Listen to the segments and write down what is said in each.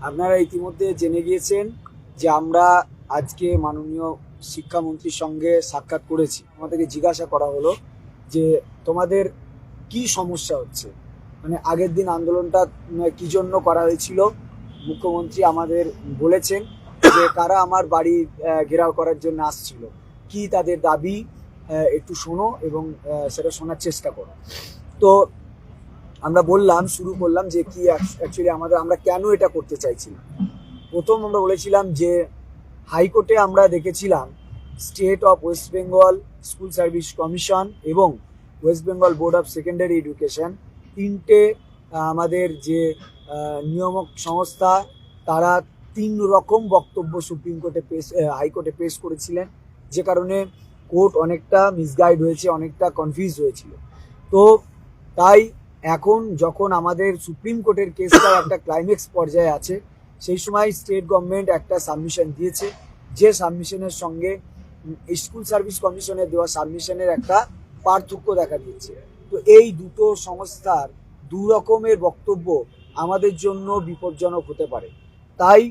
আপনারা ইতিমধ্যে জেনে গিয়েছেন যে আমরা আজকে মাননীয় শিক্ষামন্ত্রীর সঙ্গে সাক্ষাৎ করেছি। আমাদেরকে জিজ্ঞাসা করা হলো যে তোমাদের কি সমস্যা হচ্ছে? মানে আগের দিন আন্দোলনটা উম, কি জন্য করা হয়েছিল? মুখ্যমন্ত্রী আমাদের বলেছেন যে কারা আমার বাড়ি ঘেরাও করার জন্য আসছিল। কি তাদের দাবি? একটু শোনো এবং সেটা শোনার চেষ্টা করো। তো আমরা বললাম, শুরু করলাম যে কি অ্যাকচুয়ালি আমাদের, আমরা কেন এটা করতে চাইছিলাম? প্রথম আমরা বলেছিলাম যে হাইকোর্টে আমরা দেখেছিলাম state of West Bengal school service commission এবং West Bengal board of secondary education তিনটে আমাদের যে নিয়ামক সংস্থা, তারা তিন রকম বক্তব্য সুপ্রিম কোর্টে পেশ হাইকোর্টে পেশ করেছিলেন। যে কারণে কোর্ট অনেকটা মিসগাইড হয়েছে, অনেকটা কনফিউজ হয়েছিল। তো তাই এখন যখন আমাদের সুপ্রিম কোর্টের কেসটা একটা ক্লাইম্যাক্স পর্যায়ে আছে, সেই সময় স্টেট গভর্নমেন্ট একটা সাবমিশন দিয়েছে। যে সাবমিশনের সঙ্গে স্কুল সার্ভিস কমিশনের দেওয়া সাবমিশনের একটা পার্থক্য দেখা দিয়েছে। তো এই দুটো সংস্থার দু রকমের বক্তব্য আমাদের জন্য বিপজ্জনক হতে পারে। তাই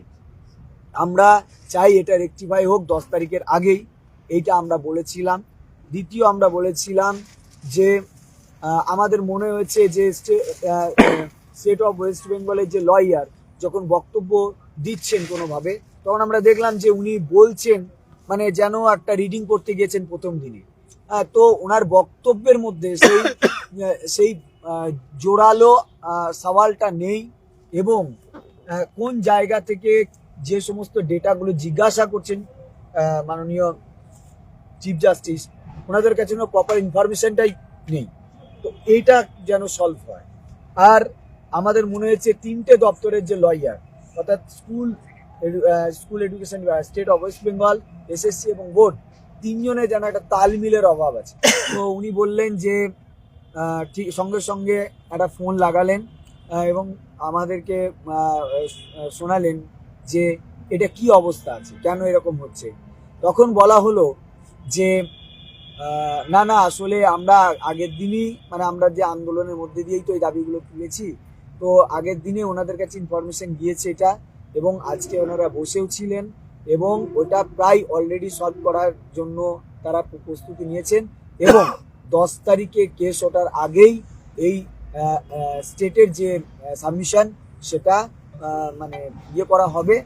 আমরা চাই এটা রেক্টিফাই হোক দশ তারিখের আগেই। এইটা আমরা বলেছিলাম। দ্বিতীয় আমরা বলেছিলাম যে আমাদের মনে হয়েছে যে স্টেট অফ ওয়েস্ট বেঙ্গলের যে লয়ার যখন বক্তব্য দিচ্ছেন কোনোভাবে, তখন আমরা দেখলাম যে উনি বলছেন মানে যেন একটা রিডিং করতে গিয়েছেন প্রথম দিনে। তো ওনার বক্তব্যের মধ্যে সেই সেই জোরালো সওয়ালটা নেই এবং কোন জায়গা থেকে যে সমস্ত ডেটাগুলো জিজ্ঞাসা করছেন মাননীয় চিফ জাস্টিস ওনাদের কাছে প্রপার ইনফরমেশনটাই নেই। এইটা যেন সলভ হয়। আর আমাদের মনে হয়েছে তিনটে দপ্তরের যে লয়ার অর্থাৎ school school education state of West Bengal SSC এবং বোর্ড তিনজনে যেন একটা তালমিলের অভাব আছে। তো উনি বললেন যে ঠিক সঙ্গে সঙ্গে একটা ফোন লাগালেন এবং আমাদেরকে শোনালেন যে এটা কি অবস্থা আছে, কেন এরকম হচ্ছে। তখন বলা হলো যে না না, আসলে আমরা আগের দিনই মানে আমরা যে আন্দোলনের মধ্যে দিয়েই তো এই দাবিগুলো তুলেছি, তো আগের দিনে ওনাদের কাছে ইনফরমেশন গিয়েছে এটা, এবং আজকে ওনারা বসেও ছিলেন, এবং ওটা প্রায় অলরেডি সলভ করার জন্য তারা প্রস্তুতি নিয়েছেন, এবং দশ তারিখে কেস ওঠার আগেই এই স্টেটের যে সাবমিশন সেটা মানে ইয়ে করা হবে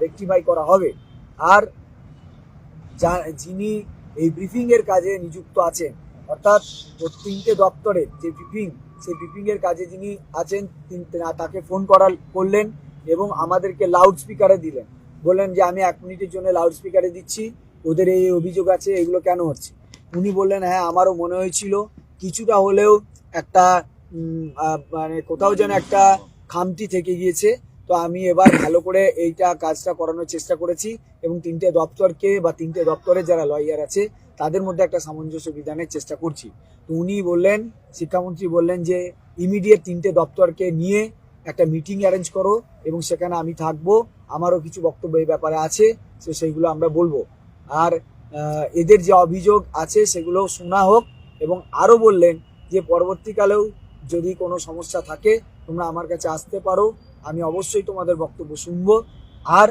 রেকটিফাই করা হবে। আর যা- যিনি এই ব্রিফিং এর কাজে নিযুক্ত আছেন। অর্থাৎ তিনটে দপ্তরের যে ব্রিফিং সেই ব্রিফিং এর কাজে যিনি আছেন তাকে ফোন করা, করলেন এবং আমাদেরকে লাউড স্পিকারে দিলেন। বললেন যে, আমি এক মিনিটের জন্য লাউড স্পিকারে দিচ্ছি। ওদের এই অভিযোগ আছে, এগুলো কেন হচ্ছে? উনি বললেন হ্যাঁ আমারও মনে হয়েছিল। কিছুটা হলেও একটা মানে কোথাও যেন একটা খামতি থেকে গিয়েছে। তো আমি এবার ভালো করে এইটা কাজটা করানোর চেষ্টা করেছি এবং তিনটে দপ্তরকে বা তিনটে দপ্তরে যারা লয়ার আছে, তাদের মধ্যে একটা সামঞ্জস্য বিধানের চেষ্টা করছি। তো উনি বললেন, শিক্ষামন্ত্রী বললেন যে ইমিডিয়েট তিনটে দপ্তরকে নিয়ে একটা মিটিং অ্যারেঞ্জ করো এবং সেখানে আমি থাকব। আমারও কিছু বক্তব্য এই ব্যাপারে আছে, তো সেইগুলো আমরা বলব। আর এদের যে অভিযোগ আছে সেগুলো শোনা হোক এবং আরও বললেন যে, পরবর্তীকালেও যদি কোনো সমস্যা থাকে, তোমরা আমার কাছে আসতে পারো। আমি অবশ্যই তোমাদের বক্তব্য শুনব। আর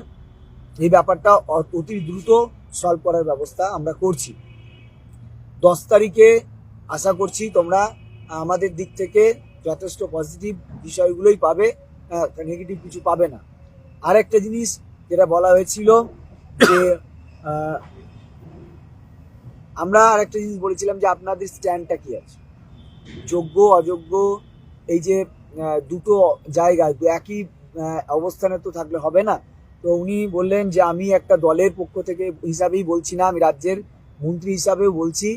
এই ব্যাপারটা অতি দ্রুত সলভ করার ব্যবস্থা আমরা করছি। দশ তারিখে আশা করছি তোমরা আমাদের দিক থেকে যথেষ্ট পজিটিভ বিষয়গুলোই পাবে নেগেটিভ কিছু পাবে না। আর একটা জিনিস যেটা বলা হয়েছিল যে আমরা আর একটা জিনিস বলেছিলাম যে আপনাদের স্ট্যান্ডটা কি আছে? যোগ্য, অযোগ্য, এই যে দুটো জায়গায় একই অবস্থানে তো থাকলে হবে না। তো উনি বললেন যে, আমি একটা দলের পক্ষ থেকে হিসাবেই বলছি না, আমি রাজ্যের মন্ত্রী হিসাবেও বলছি।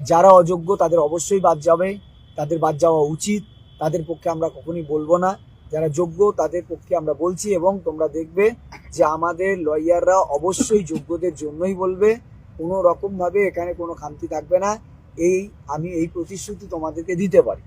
যারা অযোগ্য, তাদের অবশ্যই বাদ যাবে, তাদের বাদ যাওয়া উচিত। তাদের পক্ষে আমরা কখনোই বলব না। যারা যোগ্য, তাদের পক্ষে আমরা বলছি এবং তোমরা দেখবে যে, আমাদের লয়াররা অবশ্যই যোগ্যদের জন্যই বলবে। কোনো রকমভাবে এখানে কোনো খামতি থাকবে না। এই, আমি এই প্রতিশ্রুতি তোমাদেরকে দিতে পারি।